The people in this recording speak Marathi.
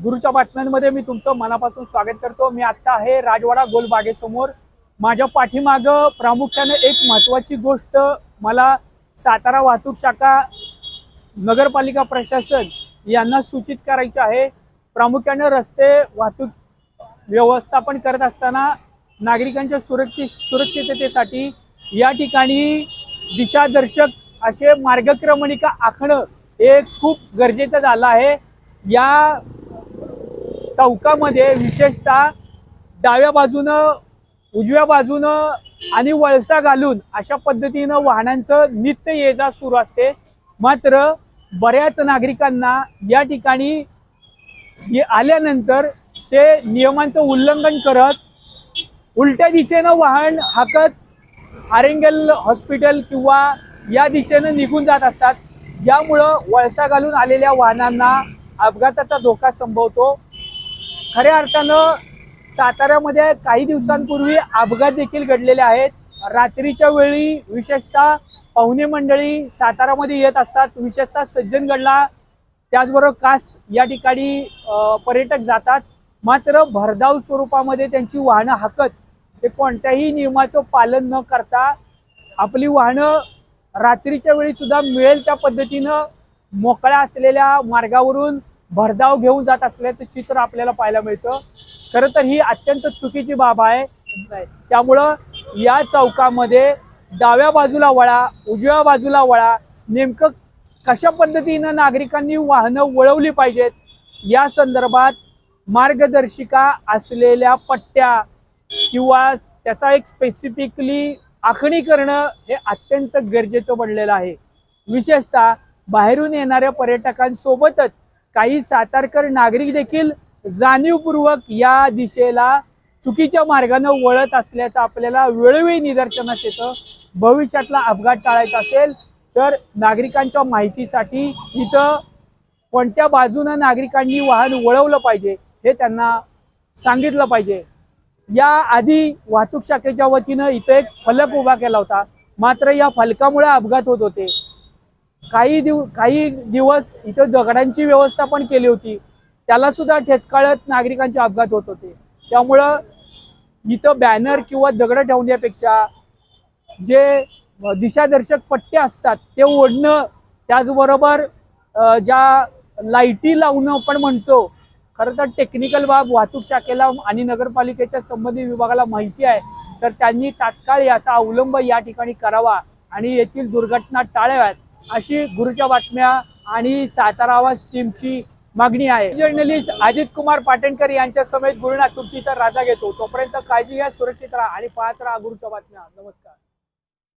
गुरुच्या बातम्यांमध्ये मी तुमचं मनापासून स्वागत करतो. मी आत्ता आहे राजवाडा गोलबागेसमोर. माझ्या पाठीमागं प्रामुख्याने एक महत्त्वाची गोष्ट मला सातारा वाहतूक शाखा नगरपालिका प्रशासन यांना सूचित करायचे आहे. प्रामुख्याने रस्ते वाहतूक व्यवस्थापन करत असताना नागरिकांच्या सुरक्षि सुरक्षिततेसाठी या ठिकाणी दिशादर्शक असे मार्गक्रमणिका आखणं हे खूप गरजेचं झालं आहे. या चौकामध्ये विशेषतः डाव्या बाजूनं उजव्या बाजूनं आणि वळसा घालून अशा पद्धतीनं वाहनांचं नित्य ये जा सुरू असते. मात्र बऱ्याच नागरिकांना या ठिकाणी ये- आल्यानंतर ते नियमांचं उल्लंघन करत उलट्या दिशेनं वाहन हाकत आरेंगल हॉस्पिटल किंवा या दिशेनं निघून जात असतात. यामुळं वळसा घालून आलेल्या वाहनांना अपघाताचा धोका संभवतो. खऱ्या अर्थानं साताऱ्यामध्ये काही दिवसांपूर्वी अपघात देखील घडलेले आहेत. रात्रीच्या वेळी विशेषतः पाहुणे मंडळी सातारामध्ये येत असतात. विशेषतः सज्जनगडला त्याचबरोबर कास या ठिकाणी पर्यटक जातात. मात्र भरधाव स्वरूपामध्ये त्यांची वाहनं हाकत ते कोणत्याही नियमाचं पालन न करता आपली वाहनं रात्रीच्या वेळीसुद्धा मिळेल त्या पद्धतीनं मोकळ्या असलेल्या मार्गावरून भरधाव घेऊन जात असल्याचं चित्र आपल्याला पाहायला मिळतं. खरं तर ही अत्यंत चुकीची बाब आहे. त्यामुळं या चौकामध्ये डाव्या बाजूला वळा उजव्या बाजूला वळा नेमकं कशा पद्धतीनं नागरिकांनी वाहनं वळवली पाहिजेत या संदर्भात मार्गदर्शिका असलेल्या पट्ट्या किंवा त्याचा एक स्पेसिफिकली आखणी करणं हे अत्यंत गरजेचं बनलेलं आहे. विशेषतः बाहेरून येणाऱ्या पर्यटकांसोबतच काही सातारकर नागरिक देखील जाणीवपूर्वक या दिशेला चुकीच्या मार्गानं वळत असल्याचं आपल्याला वेळोवेळी निदर्शनास येतं. भविष्यातला अपघात टाळायचा असेल तर नागरिकांच्या माहितीसाठी इथं कोणत्या बाजूनं नागरिकांनी वाहन वळवलं पाहिजे हे त्यांना सांगितलं पाहिजे. या आधी वाहतूक शाखेच्या वतीनं इथं एक फलक उभा केला होता. मात्र या फलकामुळे अपघात होत होते. काही दिव काही दिवस इथं दगडांची व्यवस्था पण केली होती. त्याला सुद्धा ठेचकाळत नागरिकांचे अपघात होत होते. त्यामुळं इथं बॅनर किंवा दगड ठेवण्यापेक्षा जे दिशादर्शक पट्टे असतात ते ओढणं त्याचबरोबर ज्या लाईटी लावणं आपण म्हणतो खरं तर टेक्निकल बाब वाहतूक शाखेला आणि नगरपालिकेच्या संबंधित विभागाला माहिती आहे. तर त्यांनी तात्काळ याचा अवलंब या ठिकाणी करावा आणि येथील दुर्घटना टाळाव्यात. अशी गुरुच्या बातम्या आणि सातारा आवाज टीमची मागणी आहे. जर्नलिस्ट अजित कुमार पाटणकर यांच्या समेत गुरुनाथ तुमची तर राजा घेतो. तोपर्यंत काळजी घ्या सुरक्षित राहा आणि पाहत राहा गुरुच्या बातम्या. नमस्कार.